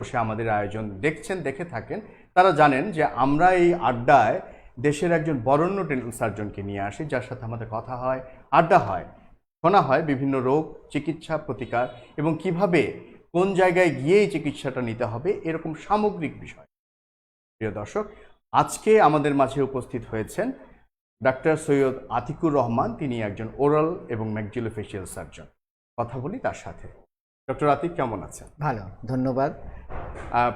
বসে আমাদের আয়োজন দেখছেন, দেখে থাকেন, তারা জানেন যে আমরা এই আড্ডায় দেশের একজন বরণ্য ডেন্টাল সার্জনকে নিয়ে আসি, যার সাথে আমাদের কথা হয়, আড্ডা হয়। শোনা হয় বিভিন্ন রোগ, চিকিৎসা, প্রতিকার এবং কীভাবে, কোন জায়গায় গিয়ে এই চিকিৎসাটা নিতে হবে, এরকম সামগ্রিক বিষয়। প্রিয় দর্শক, আজকে আমাদের মাঝে উপস্থিত হয়েছেন ডাক্তার সৈয়দ আতিকুর রহমান, তিনি একজন ওরাল এবং ম্যাকজিলোফেশিয়াল সার্জন। কথা বলি তার সাথে। ডক্টর আতিক কেমন আছেন? ভালো ধন্যবাদ।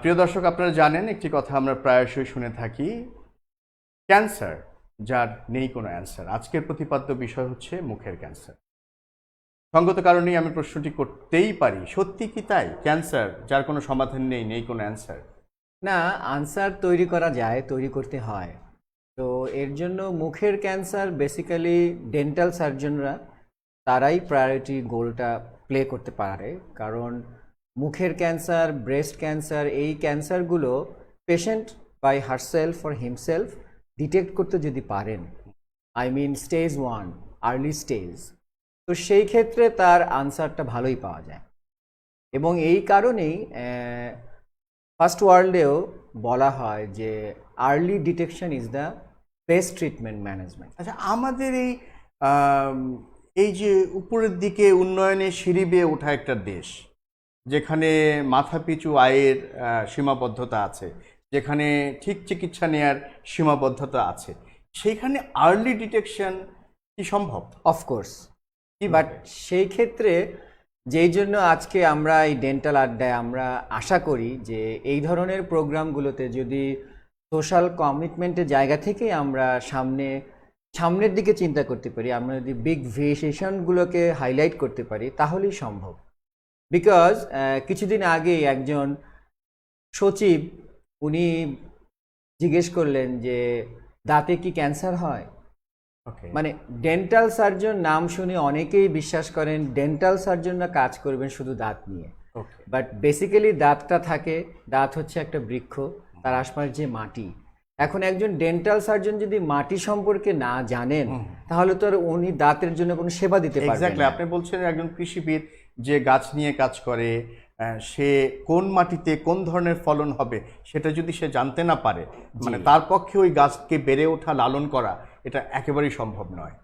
প্রিয় দর্শক আপনারা জানেন একটি কথা আমরা প্রায়শই শুনে থাকি ক্যান্সার যার নেই কোনো অ্যান্সার। আজকের প্রতিপাদ্য বিষয় হচ্ছে মুখের ক্যান্সার। সঙ্গত কারণেই আমি প্রশ্নটি করতেই পারি সত্যি কি তাই? ক্যান্সার যার কোনো সমাধান নেই নেই কোনো অ্যান্সার। না আনসার তৈরি করা যায় তৈরি করতে হয়। তো এর জন্য মুখের ক্যান্সার বেসিক্যালি ডেন্টাল সার্জনরা তারাই প্রায়োরিটি গোলটা প্লে করতে পারে। কারণ মুখের ক্যান্সার ব্রেস্ট ক্যান্সার এই ক্যান্সারগুলো patient by herself for himself detect করতে যদি পারেন I mean stage one early stage তো সেই ক্ষেত্রে তার আনসারটা ভালোই পাওয়া যায়। এবং এই কারণেই ফার্স্ট ওয়ার্ল্ডেও বলা হয় যে early detection is the best treatment management আচ্ছা আমাদের এই এই যে উপরের দিকে উন্নয়নে সিঁড়ি বেয়ে ওঠা একটা দেশ যেখানে মাথাপিছু আয়ের সীমাবদ্ধতা আছে যেখানে ঠিক চিকিৎসা নেয়ার সীমাবদ্ধতা আছে সেইখানে আর্লি ডিটেকশন কি সম্ভব? অফকোর্স বাট সেই ক্ষেত্রে যেই জন্য আজকে আমরা এই ডেন্টাল আড্ডায় আমরা আশা করি যে এই ধরনের প্রোগ্রামগুলোতে যদি সোশ্যাল কমিটমেন্টের জায়গা থেকে আমরা সামনে সামনের দিকে চিন্তা করতে পারি আমরা যদি বিগ ভেরিয়েশনগুলোকে হাইলাইট করতে পারি তাহলেই সম্ভব। বিকজ কিছুদিন আগে একজন সচিব উনি জিজ্ঞেস করলেন যে দাঁতে কি ক্যান্সার হয়? মানে ডেন্টাল সার্জন নাম শুনে অনেকেই বিশ্বাস করেন ডেন্টাল সার্জনরা কাজ করবেন শুধু দাঁত নিয়ে। বাট বেসিক্যালি দাঁতটা থাকে দাঁত হচ্ছে একটা বৃক্ষ তার আশপাশ যে মাটি এখন একজন ডেন্টাল সার্জন যদি মাটি সম্পর্কে না জানেন তাহলে তো আর উনি দাঁতের জন্য কোনো সেবা দিতে পারবেন না। আপনি বলছেন একজন কৃষিবিদ যে গাছ নিয়ে কাজ করে সে কোন মাটিতে কোন ধরনের ফলন হবে সেটা যদি সে জানতে না পারে মানে তার পক্ষে ওই গাছকে বেড়ে ওঠা লালন করা এটা একেবারেই সম্ভব নয়।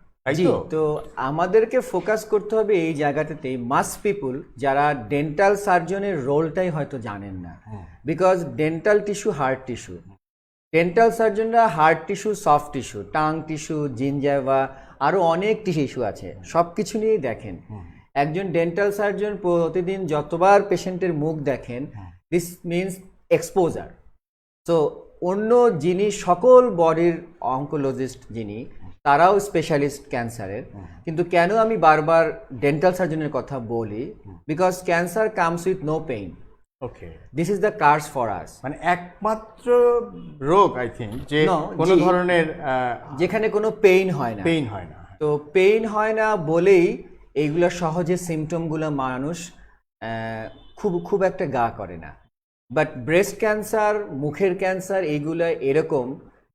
তো? আমাদেরকে ফোকাস করতে হবে এই জায়গাটাতে মাস পিপুল যারা ডেন্টাল সার্জনের রোলটাই হয়তো জানেন না। Because dental tissue hard tissue dental সার্জনরা hard tissue soft tissue tongue tissue gingiva আরও অনেক টিস্যু আছে সব কিছু নিয়েই দেখেন। একজন ডেন্টাল সার্জন প্রতিদিন যতবার পেশেন্টের মুখ দেখেন দিস মিনস এক্সপোজার তো অন্য যিনি সকল বডির অঙ্কোলজিস্ট যিনি তারাও স্পেশালিস্ট ক্যান্সারের কিন্তু কেন আমি বারবার ডেন্টাল সার্জনের কথা বলি? Because cancer comes with no pain okay this is the curse for us মানে একমাত্র রোগ আই থিঙ্ক যে কোনো ধরনের যেখানে কোনো পেইন হয় না। পেইন হয় না। তো পেইন হয় না বলেই এইগুলো সহজে সিমটমগুলো মানুষ খুব খুব একটা গা করে না। বাট ব্রেস্ট ক্যান্সার মুখের ক্যান্সার এইগুলো এরকম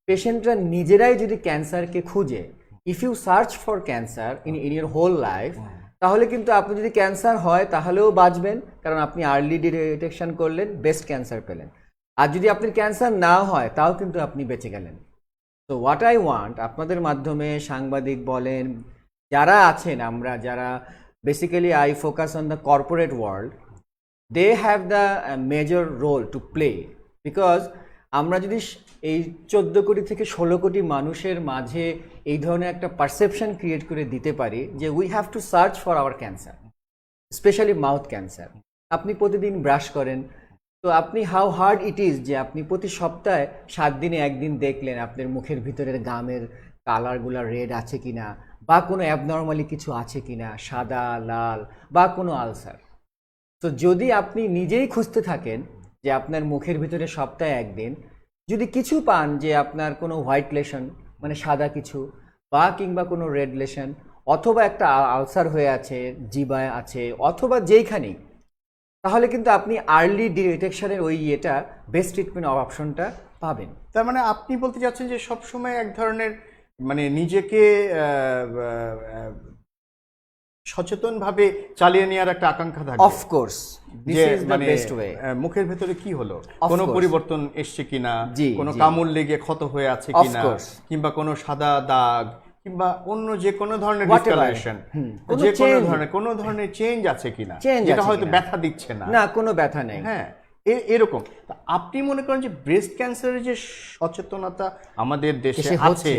পেশেন্টরা নিজেরাই যদি ক্যান্সারকে খুঁজে if you search for cancer in in your whole life তাহলে কিন্তু আপনি যদি ক্যান্সার হয়, তাহলেও বাঁচবেন। কারণ আপনি আর্লি ডিটেকশন করলেন বেস্ট ক্যান্সার পেলেন। আর যদি আপনার ক্যান্সার না হয়, তাও কিন্তু আপনি বেঁচে গেলেন। তো হোয়াট আই ওয়ান্ট আপনাদের মাধ্যমে সাংবাদিক বলেন, যারা আছেন আমরা, যারা basically I focus on the corporate world they have the major role to play because আমরা যদি এই চোদ্দ কোটি থেকে ষোলো কোটি মানুষের মাঝে এই ধরনের একটা পারসেপশন ক্রিয়েট করে দিতে পারি যে we have to search for our cancer specially mouth cancer আপনি প্রতিদিন ব্রাশ করেন, তো আপনি হাউ হার্ড ইট ইজ যে আপনি প্রতি সপ্তাহে সাত দিনে একদিন দেখলেন আপনার মুখের ভিতরের গামের কালারগুলো রেড আছে কিনা, বা কোনো অ্যাবনর্মালি কিছু আছে কিনা, সাদা, লাল, বা কোনো আলসার তো যদি আপনি নিজেই খুঁজতে থাকেন যে আপনার মুখের ভিতরে সপ্তাহে একদিন যদি কিছু পান যে আপনার কোনো হোয়াইট লেশন মানে সাদা কিছু, বা কিংবা কোনো রেড লেশন, অথবা একটা আলসার হয়ে আছে, জিবায় আছে, অথবা যেইখানেই, তাহলে কিন্তু আপনি আর্লি ডিটেকশনের ওই ইয়েটা, বেস্ট ট্রিটমেন্ট অপশনটা পাবেন। তার মানে আপনি বলতে চাচ্ছেন যে সবসময় এক ধরনের মানে নিজেকে সচেতনভাবে চালিয়ে নেওয়ার একটা আকাঙ্ক্ষা থাকে অফকোর্স যে মানে বেস্ট ওয়ে মুখের ভেতরে কি হলো? কোনো পরিবর্তন এসছে কিনা? কোনো। কামড় লেগে ক্ষত হয়ে আছে কিনা? কিংবা কোনো সাদা দাগ কিংবা অন্য যে কোনো ধরনের কোনো যে কোনো ধরনের কোনো ধরনের চেঞ্জ আছে কিনা? যেটা হয়তো। ব্যথা দিচ্ছে না। না কোনো ব্যথা নেই। হ্যাঁ এরকম। তা আপনি মনে করেন যে ব্রেস্ট ক্যান্সারের যে সচেতনতা আমাদের দেশে আছে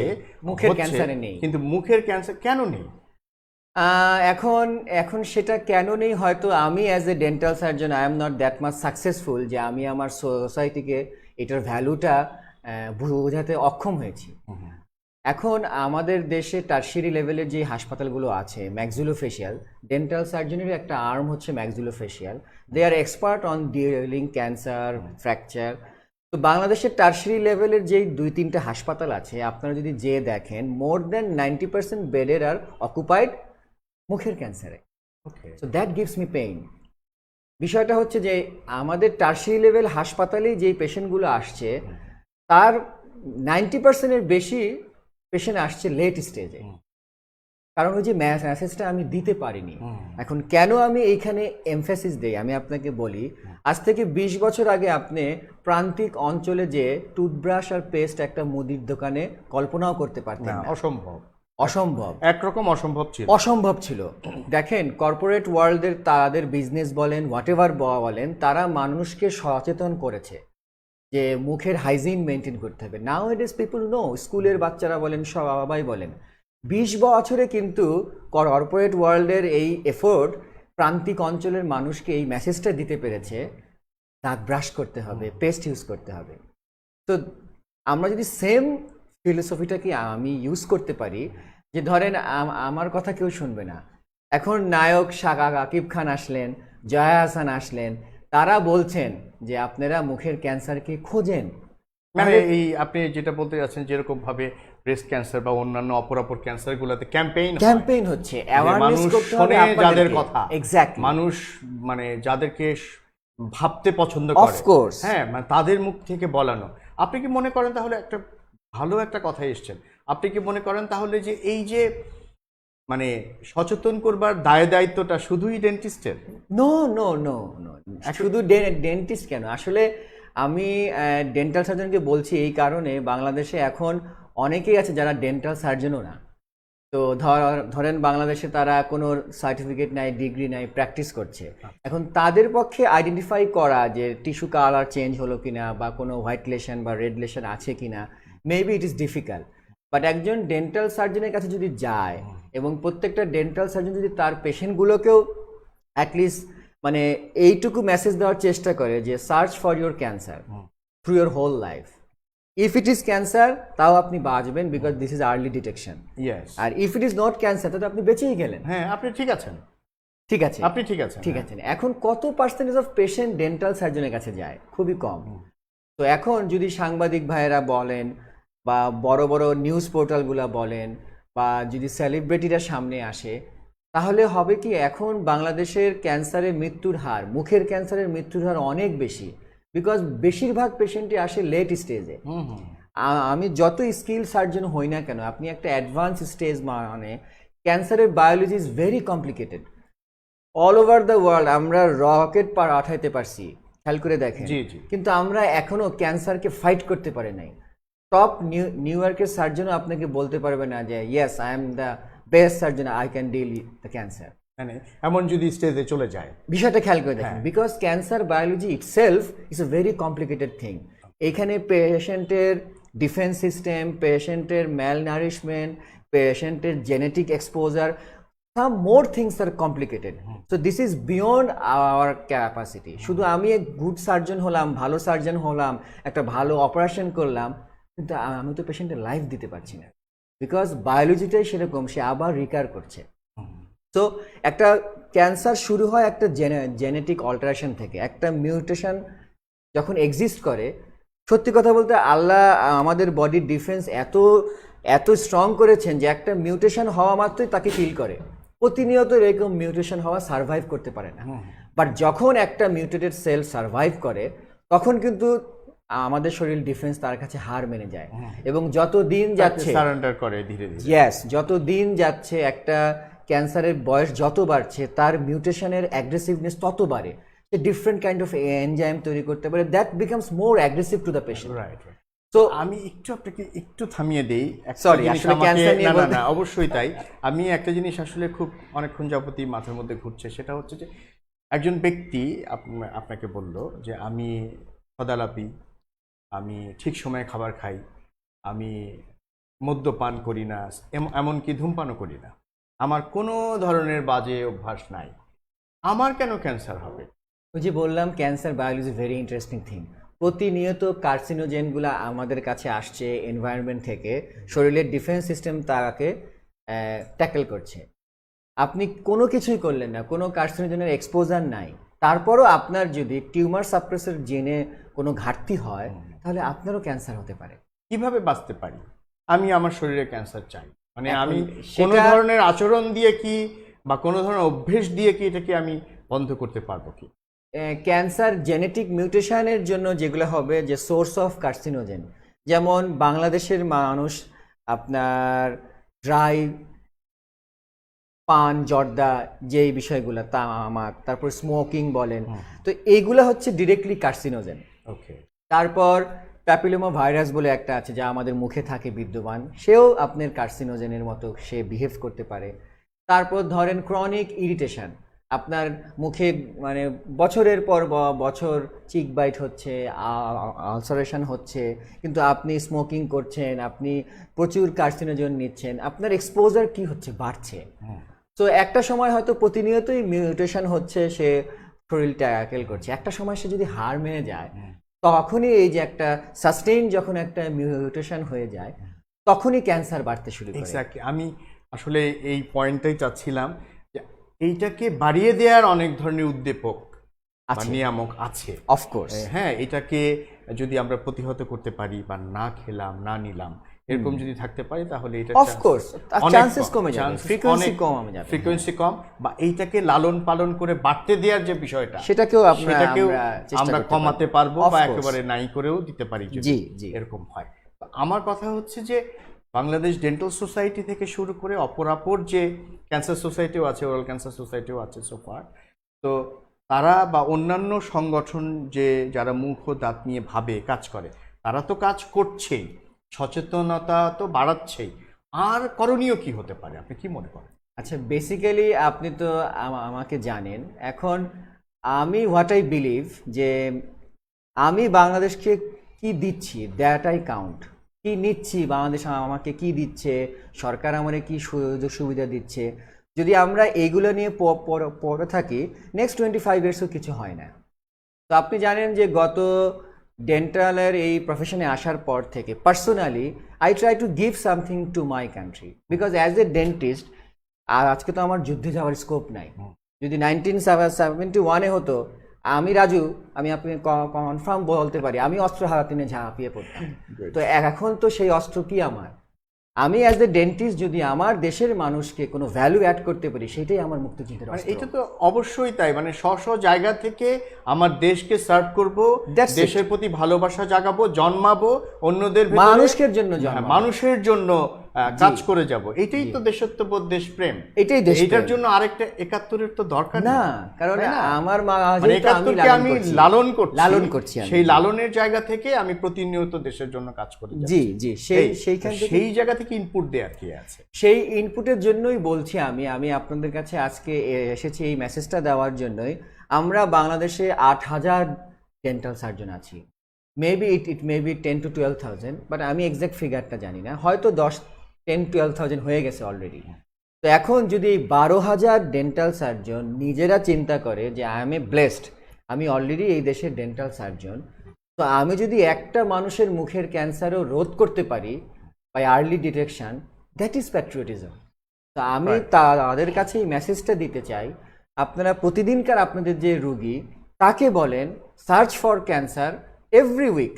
মুখের ক্যান্সারে নেই। কিন্তু মুখের ক্যান্সার কেন নেই? এখন এখন সেটা কেন নেই? হয়তো আমি as a dental surgeon I am not that much successful যে আমি আমার সোসাইটিকে এটার ভ্যালুটা বোঝাতে অক্ষম হয়েছি। এখন আমাদের দেশে টার্সিয়ারি লেভেলের যে হাসপাতালগুলো আছে ম্যাকজুলো ম্যাক্সুলোফেশিয়াল ডেন্টাল সার্জনের একটা আর্ম হচ্ছে maxillofacial they are expert on dealing cancer fracture তো বাংলাদেশের টার্সিয়ারি লেভেলের যেই দুই তিনটে হাসপাতাল আছে আপনারা যদি যে দেখেন মোর দেন নাইনটি পার্সেন্ট বেডের আর অকুপাইড মুখের ক্যান্সারে so that gives me pain বিষয়টা হচ্ছে যে আমাদের টার্সি লেভেল হাসপাতালেই যেই পেশেন্টগুলো আসছে তার নাইনটি পার্সেন্টের বেশি পেশেন্ট আসছে লেট স্টেজে কারণ ওই যে মেসেজটা আমি দিতে পারিনি। এখন কেন আমি এইখানে এমফেসিস দেই? আমি আপনাকে বলি আজ থেকে বিশ বছর আগে আপনি প্রান্তিক অঞ্চলে যে টুথব্রাশ আর পেস্ট একটা মুদির দোকানে কল্পনাও করতে পারতেন অসম্ভব। অসম্ভব। একরকম অসম্ভব ছিল। অসম্ভব ছিল। দেখেন কর্পোরেট ওয়ার্ল্ডের তাদের বিজনেস বলেন হোয়াট এভার বলেন তারা মানুষকে সচেতন করেছে যে মুখের হাইজিন মেনটেন করতে হবে। নাও ইট ইস পিপুল নো স্কুলের বাচ্চারা বলেন সবাই বলেন বিশ বছরে কিন্তু কর্পোরেট ওয়ার্ল্ডের এই এফোর্ট প্রান্তিক অঞ্চলের মানুষকে এই মেসেজটা দিতে পেরেছে দাঁত ব্রাশ করতে হবে পেস্ট ইউজ করতে হবে। তো আমরা যদি সেম ফিলোসফিটাকে আমি ইউজ করতে পারি? যে ধরেন আমার কথা কেউ শুনবে না। এখন নায়ক শাকা আকিব খান আসলেন জয়া হাসান আসলেন তারা বলছেন যে আপনারা মুখের ক্যান্সারকে খোঁজেন। মানে এই আপনি যেটা বলতে যাচ্ছেন যেরকম ভাবে ব্রেস্ট ক্যান্সার বা অন্যান্য অপরাপর ক্যান্সার গুলোতে ক্যাম্পেইন ক্যাম্পেইন হচ্ছে। মানুষ শোনে যাদের কথা। এক্স্যাক্টলি মানুষ মানে যাদেরকে ভাবতে পছন্দ করে। course. হ্যাঁ মানে তাদের মুখ থেকে বলানো। আপনি কি মনে করেন তাহলে একটা ভালো একটা কথা এসছেন। আপনি কি মনে করেন তাহলে যে এই যে মানে সচেতন করবার দায় দায়িত্বটা শুধুই ডেন্টিস্টের নো নো নো নো শুধু ডেন্টিস্ট কেন? আসলে আমি ডেন্টাল সার্জনকে বলছি এই কারণে বাংলাদেশে এখন অনেকেই আছে যারা ডেন্টাল সার্জনও না। তো ধর- ধরেন বাংলাদেশে তারা কোনো সার্টিফিকেট নাই ডিগ্রি নাই প্র্যাকটিস করছে। এখন তাদের পক্ষে আইডেন্টিফাই করা যে টিস্যু কালার চেঞ্জ হলো কিনা বা কোনো হোয়াইট লেশন বা রেড লেশন আছে কিনা maybe it is difficult but একজন ডেন্টাল সার্জনের কাছে যদি যায় এবং প্রত্যেকটা ডেন্টাল সার্জন যদি তার পেশেন্টগুলোকেও অ্যাটলিস্ট মানে এইটুকু মেসেজ দেওয়ার চেষ্টা করে যে search for your cancer through your whole life if it is cancer তাও আপনি বাঁচবেন because this is early detection R if it is not cancer তাহলে আপনি বেঁচেই গেলেন। হ্যাঁ আপনি ঠিক আছেন। ঠিক আছে। আপনি ঠিক আছেন ঠিক আছে এখন কত পার্সেন্টেজ অফ পেশেন্ট ডেন্টাল সার্জনের কাছে যায়? খুবই কম। তো এখন যদি সাংবাদিক ভাইয়েরা বলেন বা বড় বড় নিউজ পোর্টালগুলো বলেন বা যদি সেলিব্রিটিরা সামনে আসে তাহলে হবে কি এখন বাংলাদেশের ক্যান্সারের মৃত্যুর হার মুখের ক্যান্সারের মৃত্যুর হার অনেক বেশি বিকজ বেশিরভাগ পেশেন্টই আসে লেট স্টেজে আমি যত স্কিল সার্জন হই না কেন আপনি একটা অ্যাডভান্স স্টেজ মানে ক্যান্সারের biology is very complicated all over the world আমরা রকেট পার আঠাইতে পারছি খেয়াল করে দেখেন। কিন্তু আমরা এখনও ক্যান্সারকে ফাইট করতে পারি নাই। টপ নিউ নিউ ইয়র্কের সার্জনও আপনাকে বলতে পারবে না যে yes I am the best surgeon I can deal the cancer মানে এমন যদি স্টেজে চলে যায়। বিষয়টা খেয়াল করে দেখেন। Because cancer biology itself is a very complicated thing এখানে পেশেন্টের ডিফেন্স সিস্টেম পেশেন্টের ম্যাল নারিশমেন্ট পেশেন্টের genetic exposure some more things are complicated so this is beyond our capacity শুধু আমি এক গুড সার্জন হলাম ভালো সার্জন হলাম একটা ভালো অপারেশন করলাম কিন্তু আমি তো পেশেন্টের লাইফ দিতে পারছি না। বিকজ বায়োলজিটাই সেরকম সে আবার রিকার করছে। তো একটা ক্যান্সার শুরু হয় একটা জেনেটিক অল্টারেশন থেকে। একটা মিউটেশন যখন এক্সিস্ট করে সত্যি কথা বলতে আল্লাহ আমাদের বডির ডিফেন্স এত এত স্ট্রং করেছেন যে একটা মিউটেশন হওয়া মাত্রই তাকে ফিল করে। প্রতিনিয়ত এরকম মিউটেশন হওয়া সার্ভাইভ করতে পারে না। বাট যখন একটা মিউটেটেড সেল সার্ভাইভ করে তখন কিন্তু আমাদের শরীর ডিফেন্স তার কাছে হার মেনে যায়। এবং যত দিন যাচ্ছে সারেন্ডার করে ধীরে ধীরে। ইয়েস যত দিন যাচ্ছে একটা ক্যান্সারের বয়স যত বাড়ছে তার মিউটেশনের অ্যাগ্রেসিভনেস তত বাড়ে। সে ডিফারেন্ট কাইন্ড অফ এনজাইম তৈরি করতে পারে that becomes more aggressive to the patient right তো আমি একটু আপনাকে একটু থামিয়ে দেই। সরি আসলে cancer নিয়ে না না না অবশ্যই তাই। আমি একটা জিনিস আসলে খুব অনেকক্ষণ যাবতই মাথার মধ্যে ঘুরছে সেটা হচ্ছে যে একজন ব্যক্তি আপ- আপনাকে বলল যে আমি সদালাপি আমি ঠিক সময়ে খাবার খাই আমি মদ্যপান করি না এম- এমনকি ধূমপানও করি না। আমার কোনো ধরনের বাজে অভ্যাস নাই। আমার কেন ক্যান্সার হবে? ওই যে বললাম cancer biology very interesting thing প্রতিনিয়ত কার্সিনোজেনগুলো আমাদের কাছে আসছে এনভায়রনমেন্ট থেকে শরীরের ডিফেন্স সিস্টেম তাকে ট্যাকেল করছে। আপনি কোনো কিছুই করলেন না কোনো কার্সিনোজেনের এক্সপোজার নাই। তারপরও আপনার যদি টিউমার সাপ্রেসের জেনে কোনো ঘাটতি হয় তাহলে আপনারও ক্যান্সার হতে পারে। কীভাবে বাঁচতে পারি? আমি আমার শরীরে ক্যান্সার চাই। মানে আমি কোনো ধরনের আচরণ দিয়ে কি বা কোনো ধরনের অভ্যেস দিয়ে কি এটাকে আমি বন্ধ করতে পারব কি? ক্যান্সার জেনেটিক মিউটেশনের জন্য যেগুলো হবে যে সোর্স অফ কার্সিনোজেন যেমন বাংলাদেশের মানুষ আপনার ড্রাই পান জর্দা যেই বিষয়গুলো তামাক তারপর স্মোকিং বলেন। তো এইগুলো হচ্ছে ডিরেক্টলি কার্সিনোজেন ওকে তারপর প্যাপিলোমা ভাইরাস বলে একটা আছে যা আমাদের মুখে থাকে বিদ্যমান। সেও আপনার কার্সিনোজেনের মতো সে বিহেভ করতে পারে। তারপর ধরেন ক্রনিক ইরিটেশন আপনার মুখে মানে বছরের পর বছর চিক বাইট হচ্ছে আলসারেশন হচ্ছে কিন্তু আপনি স্মোকিং করছেন আপনি প্রচুর কার্সিনোজন নিচ্ছেন আপনার এক্সপোজার কি হচ্ছে? বাড়ছে। তো একটা সময় হয়তো প্রতিনিয়তই মিউটেশন হচ্ছে সে শরীর ট্যাকেল করছে। একটা সময় সে যদি হার মেনে যায় তখনই এই যে একটা সাস্টেইন যখন একটা মিউটেশন হয়ে যায় তখনই ক্যান্সার বাড়তে শুরু করে। এক্স্যাক্টলি আমি আসলে এই পয়েন্টটাই চাচ্ছিলাম যে এইটাকে বাড়িয়ে দেওয়ার অনেক ধরনের উদ্দীপক। নিয়ামক আছে। অফকোর্স হ্যাঁ এটাকে যদি আমরা প্রতিহত করতে পারি বা না খেলাম না নিলাম এরকম যদি থাকতে পারি তাহলে এটা তার chances কমে যাবে, frequency কমে যাবে। ফ্রিকোয়েন্সি কম বা এইটাকে লালন পালন করে বাড়তে দেওয়ার যে বিষয়টা সেটাকেও সেটাকেও আমরা কমাতে পারব। বা একেবারে নাই করেও দিতে পারি জি, জি। এরকম হয় আমার কথা হচ্ছে যে বাংলাদেশ ডেন্টাল সোসাইটি থেকে শুরু করে অপরাপর যে ক্যান্সার সোসাইটিও আছে ওরাল ক্যান্সার সোসাইটিও আছে সোফার তো তারা বা অন্যান্য সংগঠন যে যারা মুখ ও দাঁত নিয়ে ভাবে কাজ করে তারা তো কাজ করছেই সচেতনতা তো বাড়াচ্ছেই। আর করণীয় কি হতে পারে? আপনি কি মনে করেন? আচ্ছা বেসিক্যালি আপনি তো আমাকে জানেন। এখন আমি হোয়াট আই বিলিভ যে আমি বাংলাদেশকে কি দিচ্ছি দ্যাট আই কাউন্ট কি নিচ্ছি, বাংলাদেশ আমাকে কি দিচ্ছে, সরকার আমারে কি সুযোগ সুবিধা দিচ্ছে। যদি আমরা এইগুলো নিয়ে পড়ে- থাকি নেক্সট টোয়েন্টি ফাইভ ইয়ার্সও কিছু হয় না। তো আপনি জানেন যে গত ডেন্টালের এই প্রফেশনে আসার পর থেকে personally I try to give something to my country because as a dentist আর আজকে তো আমার যুদ্ধে যাওয়ার স্কোপ নাই। যদি নাইনটিন সেভেন্টি ওয়ানে হতো আমি রাজু আমি আপনি কনফার্ম বলতে পারি আমি অস্ত্র হারাতিনে নিয়ে ঝাঁপিয়ে পড়তাম। তো এখন তো সেই অস্ত্র কি আমার? আমি অ্যাজ এ ডেন্টিস্ট যদি আমার দেশের মানুষকে কোনো ভ্যালু অ্যাড করতে পারি সেটাই আমার মুক্তিযুদ্ধের মানে এটা তো অবশ্যই তাই মানে স্ব স্ব জায়গা থেকে আমার দেশকে সার্ভ করব দেশের প্রতি ভালোবাসা জাগাবো জন্মাবো অন্যদের মানুষের জন্য। হ্যাঁ, মানুষের জন্য কাজ করে যাব। এটাই তো দেশত্ববোধ দেশপ্রেম। এটাই দেশপ্রেম। এটার জন্য আরেকটা একাত্তরের তো দরকার না কারণ আমার মা মানে একাত্তরকে আমি লালন করছি। লালন করছি আমি। সেই লালনের জায়গা থেকে আমি প্রতিনিয়ত দেশের জন্য কাজ করে। জি জি সেই সেইখান থেকে সেই জায়গা থেকে ইনপুট দেওয়ার কি আছে? সেই ইনপুটের জন্যই বলছি আমি আমি আপনাদের কাছে আজকে এসেছি এই মেসেজটা দেওয়ার জন্যই। আমরা বাংলাদেশে আট হাজার ডেন্টাল সার্জন আছি। Maybe it it maybe ten to twelve thousand but আমি এক্সাক্ট ফিগারটা জানি না। হয়তো দশ টেন টুয়েলভ থাউজেন্ড হয়ে গেছে অলরেডি তো এখন যদি এই বারো হাজার ডেন্টাল সার্জন নিজেরা চিন্তা করে যে আই এম এ ব্লেসড আমি অলরেডি এই দেশের ডেন্টাল সার্জন তো আমি যদি একটা মানুষের মুখের ক্যান্সারও রোধ করতে পারি by early detection that is patriotism তো আমি তা- তাদের কাছে এই মেসেজটা দিতে চাই আপনারা প্রতিদিনকার আপনাদের যে রুগী তাকে বলেন search for cancer every week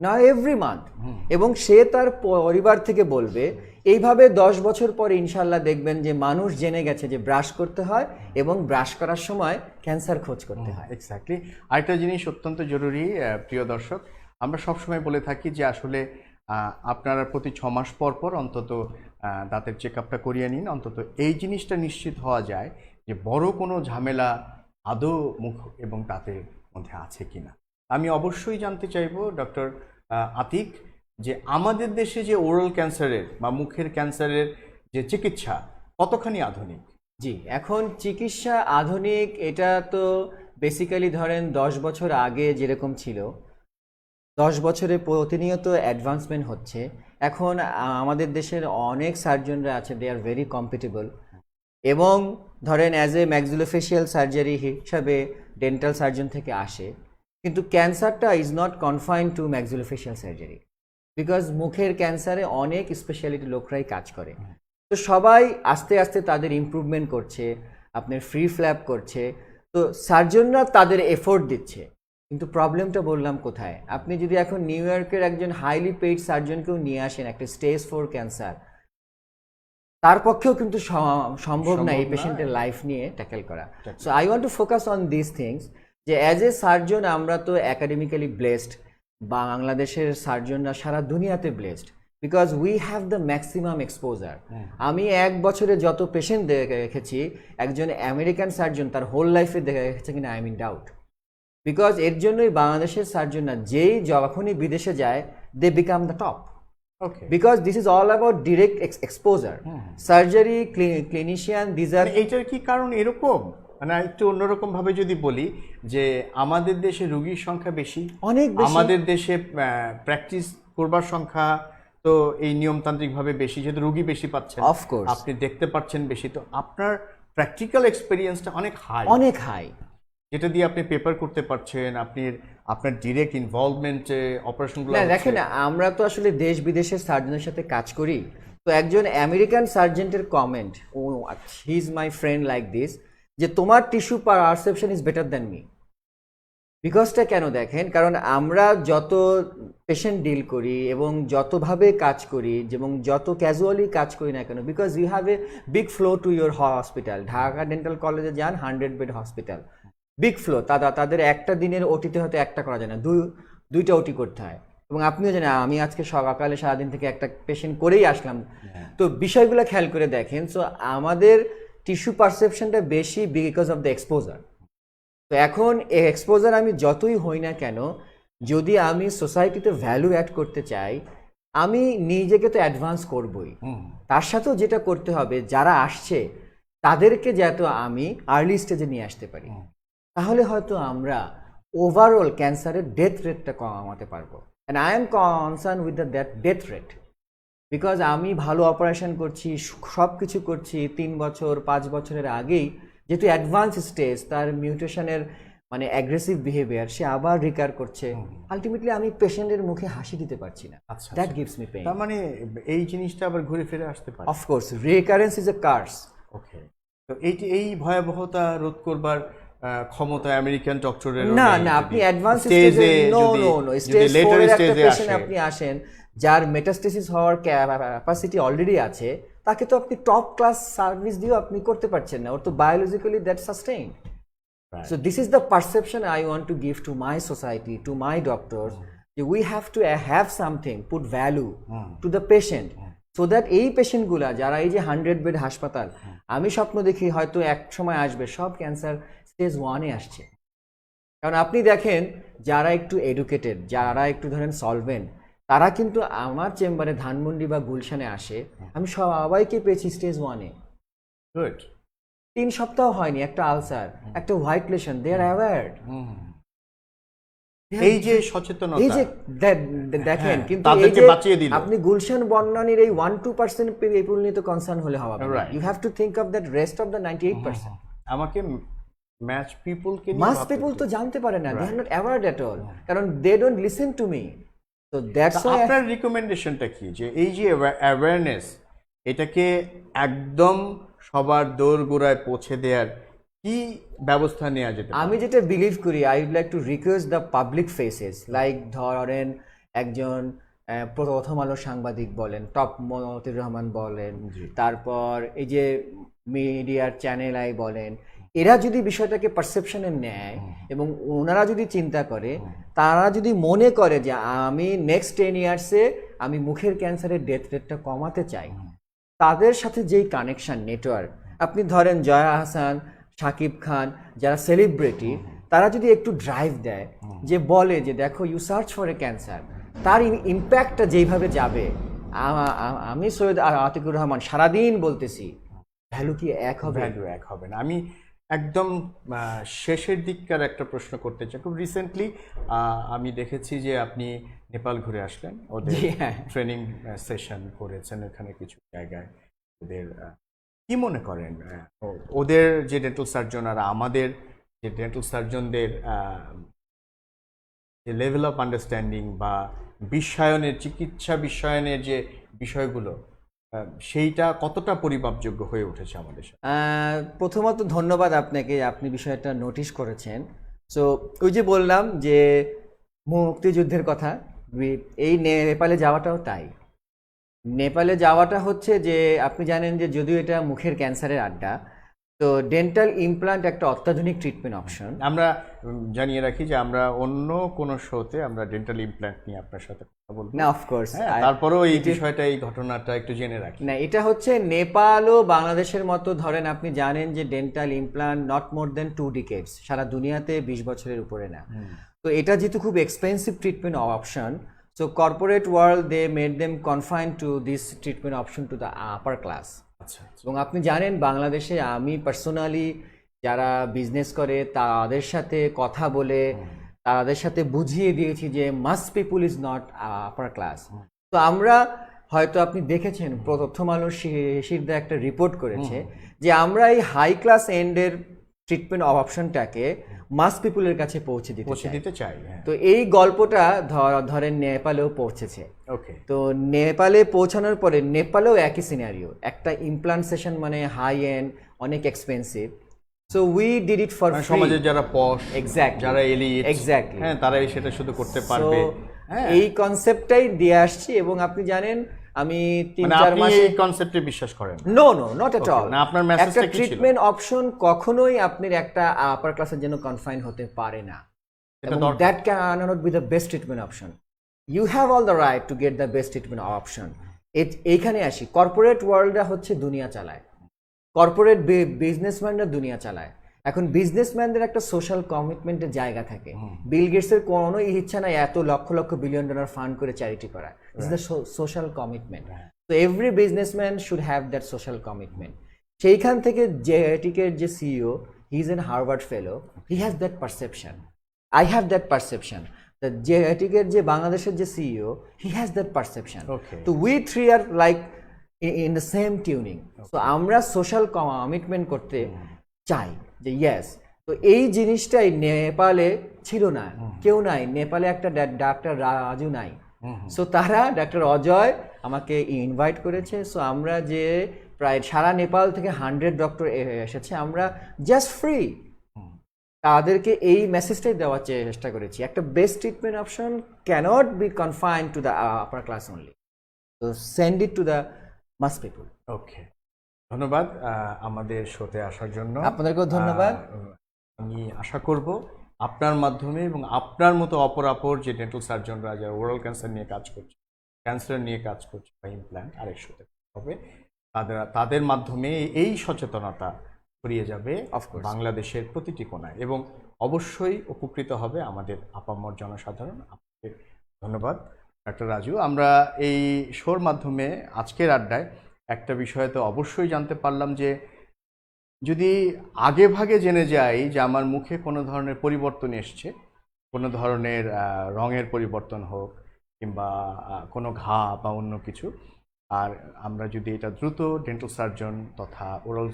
না এভরি মান্থ এবং সে তার পরিবার থেকে বলবে এইভাবে দশ বছর পরে ইনশাল্লাহ দেখবেন যে মানুষ জেনে গেছে যে ব্রাশ করতে হয় এবং ব্রাশ করার সময় ক্যান্সার খোঁজ করতে হয়। এক্স্যাক্টলি আরেকটা জিনিস অত্যন্ত জরুরি প্রিয় দর্শক আমরা সবসময় বলে থাকি যে আসলে আপনারা প্রতি ছ মাস পর পর অন্তত দাঁতের চেক আপটা করিয়ে নিন। অন্তত এই জিনিসটা নিশ্চিত হওয়া যায় যে বড় কোনো ঝামেলা আদৌ মুখ এবং দাঁতের মধ্যে আছে কি না আমি অবশ্যই জানতে চাইব ডক্টর আতিক যে আমাদের দেশে যে ওরাল ক্যান্সারের বা মুখের ক্যান্সারের যে চিকিৎসা, কতখানি আধুনিক? জি, এখন চিকিৎসা আধুনিক, এটা তো বেসিক্যালি ধরেন দশ বছর আগে যেরকম ছিল। দশ বছরে প্রতিনিয়ত অ্যাডভান্সমেন্ট হচ্ছে। এখন আমাদের দেশের অনেক সার্জনরা আছে দে আর ভেরি কম্পিটেবল এবং ধরেন অ্যাজ এ ম্যাক্সিলোফেশিয়াল সার্জারি হিসাবে ডেন্টাল সার্জন থেকে আসে। কিন্তু ক্যান্সারটা is not confine to maxillofacial surgery because মুখের ক্যান্সারে অনেক স্পেশালিটি লোকরাই কাজ করে। তো সবাই আস্তে আস্তে তাদের ইমপ্রুভমেন্ট করছে আপনার ফ্রি ফ্ল্যাপ করছে। তো সার্জনরা তাদের এফোর্ট দিচ্ছে। কিন্তু প্রবলেমটা বললাম কোথায়? আপনি যদি এখন নিউ ইয়র্কের একজন হাইলি পেইড সার্জনকেও নিয়ে আসেন একটা স্টেজ ফোর ক্যান্সার তার পক্ষেও কিন্তু সম্ভব না এই পেশেন্টের লাইফ নিয়ে ট্যাকেল করা। So I want to focus on this things যে অ্যাজ এ সার্জন আমরা তো একাডেমিক্যালি ব্লেসড বাংলাদেশের সার্জনরা সারা দুনিয়াতে blessed because we have the maximum exposure আমি এক বছরে যত পেশেন্ট দেখেছি একজন আমেরিকান সার্জন তার হোল লাইফে দেখেছে কিনা আই মিন ডাউট বিকজ এর জন্যই বাংলাদেশের সার্জনরা যেই যখনই বিদেশে যায় they become the top because this is all about direct exposure surgery clinician these are এইটার কি কারণ এরকম? মানে একটু অন্যরকম ভাবে যদি বলি যে আমাদের দেশে রোগীর সংখ্যা বেশি অনেক আমাদের দেশে প্র্যাকটিস করবার সংখ্যা তো এই নিয়মতান্ত্রিক ভাবে বেশি যেহেতু রোগী বেশি পাচ্ছেন। Course. আপনি দেখতে পাচ্ছেন বেশি। তো আপনার প্র্যাকটিক্যাল এক্সপিরিয়েন্সটা অনেক হাই অনেক হাই যেটা দিয়ে আপনি পেপার করতে পারছেন আপনি আপনার ডিরেক্ট ইনভলভমেন্টে অপারেশনগুলো দেখেন আমরা তো আসলে দেশ বিদেশের সার্জনের সাথে কাজ করি। তো একজন আমেরিকান সার্জেন্টের comment O he is my friend like this যে তোমার tissue per perception is better than me বিকজটা কেন দেখেন? কারণ আমরা যত পেশেন্ট ডিল করি এবং যতভাবে কাজ করি এবং যত ক্যাজুয়ালি কাজ করি না কেন because you have a big flow to your hospital Dhaka dental কলেজে যান hundred bed hospital big flow তারা তাদের একটা দিনের ওটিতে হয়তো একটা করা যায় না দুই দুইটা ওটি করতে হয়। এবং আপনিও জানেন আমি আজকে সকালে সারাদিন থেকে একটা পেশেন্ট করেই আসলাম। তো বিষয়গুলো খেয়াল করে দেখেন সো আমাদের টিস্যু পারসেপশনটা বেশি বিকজ অফ দ্য এক্সপোজার তো এখন এই এক্সপোজার আমি যতই হই না কেন যদি আমি সোসাইটিতে ভ্যালু অ্যাড করতে চাই আমি নিজেকে তো অ্যাডভান্স করবই। তার সাথেও যেটা করতে হবে যারা আসছে তাদেরকে যাতে আমি আর্লি স্টেজে নিয়ে আসতে পারি। তাহলে হয়তো আমরা ওভারঅল ক্যান্সারের ডেথ রেটটা কমাতে পারব। And I am concern with the that death rate because আমি ভালো অপারেশন করছি সব কিছু করছি তিন বছর পাঁচ বছরের আগেই যেহেতু অ্যাডভান্স স্টেজ তার মিউটেশনের মানে অ্যাগ্রেসিভ বিহেভিয়ার সে আবার রিকার করছে। আলটিমেটলি আমি পেশেন্টের মুখে হাসি দিতে পারছি না। দ্যাট গিভস মি পেইন তার মানে এই জিনিসটা আবার ঘুরে ফিরে আসতে পারে। Of course recurrence is a curse okay তো এইটি এই ভয়াবহতা রোধ করবার ক্ষমতা আমেরিকান ডক্টরের না না আপনি অ্যাডভান্স স্টেজে no no no stage later 4 স্টেজে আপনি আসেন যার মেটাস্টেসিস হওয়ার ক্যাপাসিটি অলরেডি আছে তাকে তো আপনি টপ ক্লাস সার্ভিস দিয়েও আপনি করতে পারছেন না। ওর তো biologically that sustain so So is the perception I want give to my society, to my doctors. that We have to uh, have something, put value to the patient. So that এই পেশেন্টগুলা যারা এই যে hundred bed হাসপাতাল আমি স্বপ্ন দেখি হয়তো এক সময় আসবে সব ক্যান্সার স্টেজ ওয়ানে আসছে। কারণ আপনি দেখেন যারা একটু এডুকেটেড যারা একটু ধরেন সলভেন্ট তারা কিন্তু আমার চেম্বারে ধানমন্ডি বা গুলশানে আসে আমি সবাইকে পেয়েছি স্টেজ ওয়ানে গুড তিন সপ্তাহ হয়নি একটা আলসার একটা white lesion they are aware এই যে সচেতনতা। এই যে দে- দেখেন হ্যাঁ, কিন্তু তাদেরকে বাঁচিয়ে দিল। আপনি গুলশান বর্ণানীর এই ওয়ান টু পার্সেন্ট পিপুল নিয়ে তো কনসার্ন হলে হবে you have to think of that rest of the ninety eight percent আমাকে ম্যাচ পিপলকে মাস পিপুল তো জানতে পারে না they are not aware at all কারণ they don't listen to me তো দ্যাটস আপনার রিকমেন্ডেশনটা কি? যে এই যে অ্যাওয়ারনেস এটাকে একদম সবার দোর গোড়ায় পৌঁছে দেওয়ার কি ব্যবস্থা নেওয়া যেতে আমি যেটা বিলিভ করি I would like to request the public faces like ধরেন একজন প্রথম আলো সাংবাদিক বলেন টপ মতিউর রহমান বলেন তারপর এই যে মিডিয়ার চ্যানেল আই বলেন এরা যদি বিষয়টাকে পারসেপশনে নেয় এবং ওনারা যদি চিন্তা করে তারা যদি মনে করে যে আমি নেক্সট টেন ইয়ার্সে আমি মুখের ক্যান্সারের ডেথ রেটটা কমাতে চাই তাদের সাথে যেই কানেকশন নেটওয়ার্ক আপনি ধরেন জয়া হাসান শাকিব খান যারা সেলিব্রিটি তারা যদি একটু ড্রাইভ দেয় যে বলে যে দেখো you search for a cancer তার ইম্প্যাক্টটা যেইভাবে যাবে আমি সৈয়দ আতিকুর রহমান সারাদিন বলতেছি ভ্যালু কি এক হবে? ভ্যালু এক হবে না। আমি একদম শেষের দিককার একটা প্রশ্ন করতে চাই। খুব রিসেন্টলি আমি দেখেছি যে আপনি নেপাল ঘুরে আসলেন। ওদের হ্যাঁ। ট্রেনিং সেশন করেছেন ওখানে কিছু জায়গায়। ওদের কি মনে করেন? ওদের যে ডেন্টাল সার্জন আর আমাদের যে ডেন্টাল সার্জনদের যে লেভেল অফ আন্ডারস্ট্যান্ডিং বা বিশ্বায়নের চিকিৎসা বিশ্বায়নের যে বিষয়গুলো সেইটা কতটা পরিমাপযোগ্য হয়ে উঠেছে আমাদের প্রথমত ধন্যবাদ আপনাকে, আপনি বিষয়টা নোটিশ করেছেন। সো ওই যে বললাম যে মুক্তিযুদ্ধের কথা এই নেপালে যাওয়াটাও তাই। নেপালে যাওয়াটা হচ্ছে যে, আপনি জানেন যে যদিও এটা মুখের ক্যান্সারের আড্ডা তো ডেন্টাল ইমপ্লান্ট একটা অত্যাধুনিক ট্রিটমেন্ট অপশন আমরা জানিয়ে রাখি যে আমরা অন্য কোন শোতে আমরা ডেন্টাল ইমপ্ল্যান্ট নিয়ে আপনার সাথে কথা বলব। না অফকোর্স হ্যাঁ, তারপরেও এই বিষয়টা এই ঘটনাটা একটু জেনে রাখি। না এটা হচ্ছে নেপাল ও বাংলাদেশের মতো ধরেন আপনি জানেন যে dental implant not more than two decades সারা দুনিয়াতে বিশ বছরের উপরে না। তো এটা যেহেতু খুব expensive treatment option so corporate world they made them confine to this treatment option to the upper class আচ্ছা এবং আপনি জানেন বাংলাদেশে আমি পার্সোনালি যারা বিজনেস করে তাদের সাথে কথা বলে তাদের সাথে বুঝিয়ে দিয়েছি যে mass people is not upper class তো আমরা হয়তো আপনি দেখেছেন প্রথম আলো শিরদা একটা রিপোর্ট করেছে যে আমরা এই হাই ক্লাস এন্ডের ট্রিটমেন্ট অফ অপশনটাকে মাস পিপুলের কাছে পৌঁছে দিতে পৌঁছে দিতে চাই হ্যাঁ। তো এই গল্পটা ধরেন নেপালেও পৌঁছেছে। ওকে। তো নেপালে পৌঁছানোর পরে নেপালেও একই সিনারিও একটা ইমপ্লান্ট সেশন মানে হাই এন্ড অনেক expensive so we did it for সমাজের যারা পশ এক্স্যাক্ট যারা এলিট Exactly. হ্যাঁ তারাই সেটা শুধু করতে পারবে। হ্যাঁ। এই কনসেপ্টটাই দিয়ে আসছি এবং আপনি জানেন আমি তিন মানে চার মাসে এই কনসেপ্টে বিশ্বাস করেন no? No not at all না, আপনার message একটা কি ছিল? ট্রিটমেন্ট অপশন কখনোই আপনার একটা আপার ক্লাসের জন্য কনফাইন হতে পারে না। That can not be the best treatment option you have all the right to get the best treatment option এইখানে আসি। কর্পোরেট ওয়ার্ল্ডটা হচ্ছে দুনিয়া চালায়। কর্পোরেট বিজনেসম্যানরা দুনিয়া চালায়। এখন বিজনেসম্যানদের একটা সোশ্যাল কমিটমেন্টের জায়গা থাকে। বিল গেটসের কোনো ইচ্ছা নাই এত lakh lakh billion dollar fund করে চ্যারিটি করা। ইস দ্য সোশ্যাল কমিটমেন্ট তো every businessman should have that social commitment সেইখান থেকে জেটিকের যে CEO he is an Harvard fellow he has that perception I have that perception জেটিকের যে বাংলাদেশের যে CEO he has that perception. তো we three are like in the same tuning তো আমরা সোশ্যাল কমিটমেন্ট করতে চাই। যে ইয়েস তো এই জিনিসটাই নেপালে ছিল না কেউ নাই নেপালে একটা ডাক্তার রাজু নাই। সো তারা ডাক্তার অজয় আমাকে ইনভাইট করেছে সো আমরা যে প্রায় সারা নেপাল থেকে হান্ড্রেড ডক্টর এসেছে আমরা জাস্ট ফ্রি তাদেরকে এই মেসেজটাই দেওয়ার চেষ্টা করেছি। একটা best treatment option cannot be confine to the upper class only তো send it to the mass people okay ধন্যবাদ আমাদের শোতে আসার জন্য আপনাদেরকেও ধন্যবাদ। আমি আশা করব আপনার মাধ্যমে এবং আপনার মতো অপরাপর যে ডেন্টাল সার্জনরা যারা ওরাল ক্যান্সার নিয়ে কাজ করছে ক্যান্সার নিয়ে কাজ করছে বা ইমপ্ল্যান্ট আরেক শোতে হবে তাদের তাদের মাধ্যমে এই সচেতনতা ছড়িয়ে যাবে. বাংলাদেশের প্রতিটি কোনায় এবং অবশ্যই উপকৃত হবে আমাদের আপামর জনসাধারণ আপনাকে ধন্যবাদ ডাক্তার রাজু আমরা এই শোর মাধ্যমে আজকের আড্ডায় একটা বিষয় তো অবশ্যই জানতে পারলাম যে যদি আগে ভাগে জেনে যাই যে আমার মুখে কোনো ধরনের পরিবর্তন এসছে, কোনো ধরনের রঙের পরিবর্তন হোক কিংবা কোনো ঘা বা অন্য কিছু, আর আমরা যদি এটা দ্রুত ডেন্টাল সার্জন তথা ওরাল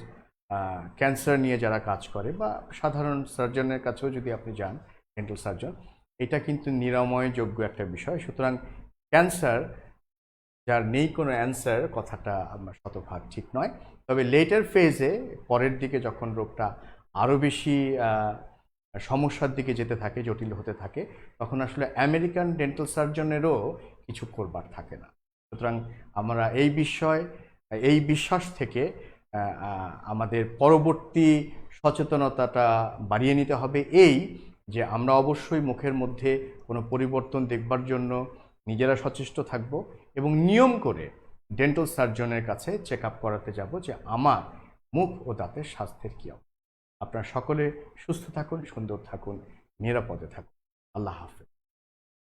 ক্যান্সার নিয়ে যারা কাজ করে বা সাধারণ সার্জনের কাছেও যদি আপনি যান ডেন্টাল সার্জন এটা কিন্তু নিরাময়যোগ্য একটা বিষয়। সুতরাং ক্যান্সার যার নেই কোনো অ্যান্সার কথাটা আমার শতভাগ ঠিক নয়। তবে লেটার ফেজে পরের দিকে যখন রোগটা আরও বেশি সমস্যার দিকে যেতে থাকে, জটিল হতে থাকে, তখন আসলে আমেরিকান ডেন্টাল সার্জনেরও কিছু করবার থাকে না। সুতরাং আমরা এই বিষয়, এই বিশ্বাস থেকে আমাদের পরবর্তী সচেতনতাটা বাড়িয়ে নিতে হবে। এই যে আমরা অবশ্যই মুখের মধ্যে কোনো পরিবর্তন দেখবার জন্য নিজেরা সচেষ্ট থাকব। এবং নিয়ম করে ডেন্টাল সার্জনের কাছে চেক আপ করাতে যাব যে আমার মুখ ও দাঁতের স্বাস্থ্যের কী অবস্থা। আপনারা সকলে সুস্থ থাকুন, সুন্দর থাকুন, নিরাপদে থাকুন। আল্লাহ হাফেজ।